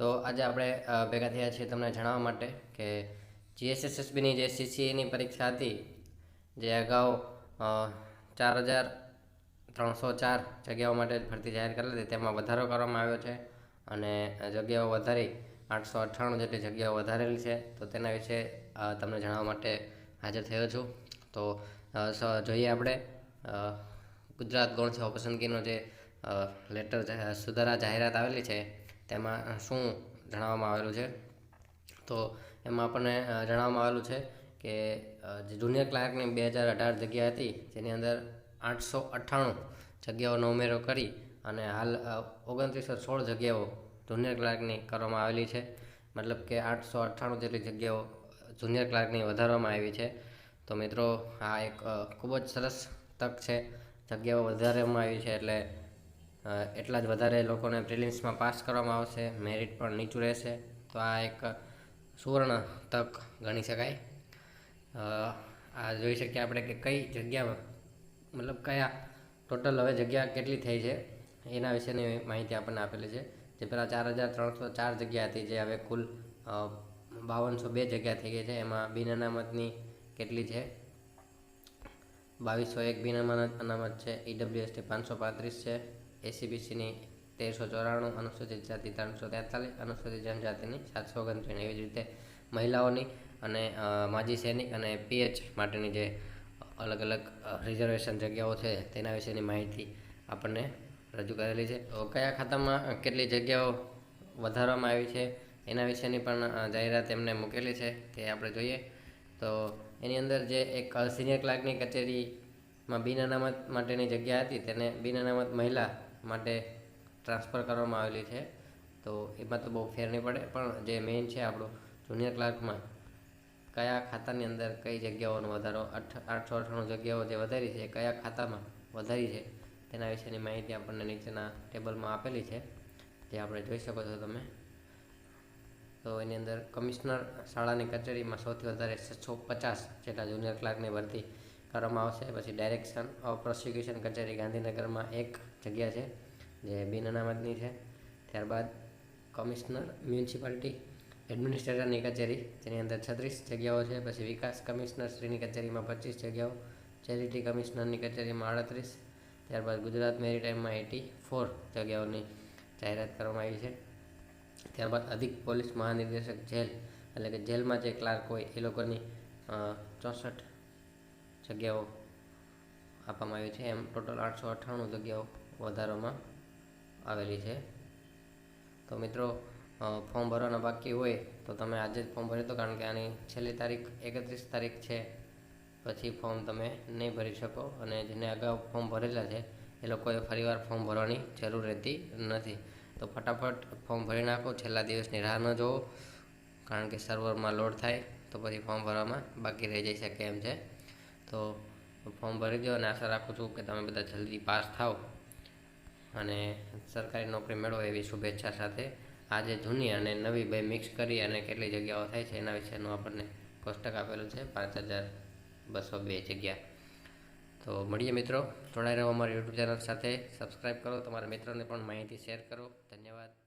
તો આજે આપણે ભેગા થયા છીએ તમને જણાવવા માટે કે જીએસએસએસબીની જે સીસીએની પરીક્ષા હતી, જે અગાઉ ચાર હજાર ત્રણસો ચાર જગ્યાઓ માટે ભરતી જાહેર કરેલી હતી, તેમાં વધારો કરવામાં આવ્યો છે અને જગ્યાઓ વધારી આઠસો અઠ્ઠાણું જેટલી જગ્યાઓ વધારેલી છે. તો તેના વિશે તમને જણાવવા માટે હાજર થયો છું. તો જોઈએ આપણે ગુજરાત ગૌણ સેવા પસંદગીનો જે લેટર સુધારા જાહેરાત આવેલી છે તેમાં શું જણાવવામાં આવેલું છે? તો એમાં આપણને જણાવવામાં આવેલું છે કે જે જુનિયર ક્લાર્કની બે હજાર અઢાર જગ્યા હતી, જેની અંદર આઠસો અઠ્ઠાણું જગ્યાઓનો ઉમેરો કરી અને હાલ ઓગણત્રીસો સોળ જગ્યાઓ જુનિયર ક્લાર્કની કરવામાં આવેલી છે. મતલબ કે આઠસો અઠ્ઠાણું જેટલી જગ્યાઓ જુનિયર ક્લાર્કની વધારવામાં આવી છે. તો મિત્રો, આ એક ખૂબ જ સરસ તક છે. જગ્યાઓ વધારવામાં આવી છે એટલે એટલા જ વધારે લોકોને પ્રિલિમ્સમાં પાસ કરવામાં આવશે, મેરિટ પણ નીચું રહેશે. તો આ એક સુવર્ણ તક ગણી શકાય. આ જોઈ શકીએ આપણે કે કઈ જગ્યામાં મતલબ કયા ટોટલ હવે જગ્યા કેટલી થઈ છે, એના વિશેની માહિતી આપણને આપેલી છે. જે પહેલાં ચાર હજાર ત્રણસો ચાર જગ્યા હતી, જે હવે કુલ બાવનસો બે જગ્યા થઈ ગઈ છે. એમાં બિન અનામતની કેટલી છે? બાવીસો એક બિન અનામત છે ઈડબ્લ્યુએસટી પાંચસો પાંત્રીસ છે. એસીબીસીની તેરસો ચોરાણું, અનુસૂચિત જાતિ ત્રણસો તેતાલીસ, અનુસૂચિત જનજાતિની સાતસો ઓગણત્રીસ. એવી જ રીતે મહિલાઓની અને માજી સૈનિક અને પીએચ માટેની જે અલગ અલગ રિઝર્વેશન જગ્યાઓ છે, તેના વિશેની માહિતી આપણને રજૂ કરેલી છે. તો કયા ખાતામાં કેટલી જગ્યાઓ વધારવામાં આવી છે, એના વિશેની પણ જાહેરાત એમને મૂકેલી છે, તે આપણે જોઈએ. તો એની અંદર જે એક સિનિયર ક્લાર્કની કચેરીમાં બિન અનામત માટેની જગ્યા હતી, તેને બિન અનામત મહિલા માટે ટ્રાન્સફર કરવામાં આવેલી છે. તો એમાં તો બહુ ફેર નહીં પડે, પણ જે મેઇન છે આપણું જુનિયર ક્લાર્કમાં કયા ખાતાની અંદર કઈ જગ્યાઓનો વધારો, અઠ, આઠસો અઠ્ઠાણું જગ્યાઓ જે વધારી છે, કયા ખાતામાં વધારી છે, તેના વિશેની માહિતી આપણને નીચેના ટેબલમાં આપેલી છે, જે આપણે જોઈ શકો છો તમે. તો એની અંદર કમિશનર શાળાની કચેરીમાં સૌથી વધારે છસો પચાસ જેટલા જુનિયર ક્લાર્કની ભરતી કરવામાં આવશે. પછી ડાયરેક્શન ઓફ પ્રોસિક્યુશન કચેરી ગાંધીનગરમાં એક જગ્યા છે, જે બિન અનામતની છે. ત્યારબાદ કમિશનર મ્યુનિસિપાલિટી એડમિનિસ્ટ્રેટરની કચેરી, જેની અંદર છત્રીસ જગ્યાઓ છે. પછી વિકાસ કમિશનરશ્રીની કચેરીમાં પચીસ જગ્યાઓ, ચેરિટી કમિશનરની કચેરીમાં આડત્રીસ. ત્યારબાદ ગુજરાત મેરીટાઈમમાં એટી ફોર જગ્યાઓની જાહેરાત કરવામાં આવી છે. ત્યારબાદ અધિક પોલીસ મહાનિર્દેશક જેલ, એટલે કે જેલમાં જે ક્લાર્ક હોય એ લોકોની ચોસઠ જગ્યાઓ આપવામાં આવી છે. એમ ટોટલ આઠસો અઠ્ઠાણું જગ્યાઓ વધારવામાં આવેલી છે. તો મિત્રો ફોર્મ ભરવાના બાકી હોય તો તમે આજે જ ફોર્મ ભરી દો, કારણ કે આની છેલ્લી તારીખ એકત્રીસ તારીખ છે. પછી ફોર્મ તમે નહીં ભરી શકો અને જેને અગાઉ ફોર્મ ભરેલા છે, એ લોકોએ ફરીવાર ફોર્મ ભરવાની જરૂર રહેતી નથી. તો ફટાફટ ફોર્મ ભરી નાખો, છેલ્લા દિવસની રાહ ન જોવો કારણ કે સર્વરમાં લોડ થાય, તો પછી ફોર્મ ભરવામાં બાકી રહી જઈ શકે એમ છે. તો ફોર્મ ભરી દો અને આશા રાખું છું કે તમે બધા જલ્દી પાસ થાઓ. અને સરકારી નોકરી મેળવો એવી શુભેચ્છા સાથે આજે જૂની અને નવી બે મિક્સ કરી અને કેટલી જગ્યાઓ થાય છે એના વિશેનું આપણને કોષ્ટક આપેલું છે, પાંચ હજાર બસો બે જગ્યા. તો મળીએ મિત્રો, જોડાઈ રહો અમારી યુટ્યુબ ચેનલ સાથે. સબસ્ક્રાઈબ કરો, તમારા મિત્રોને પણ માહિતી શેર કરો. ધન્યવાદ.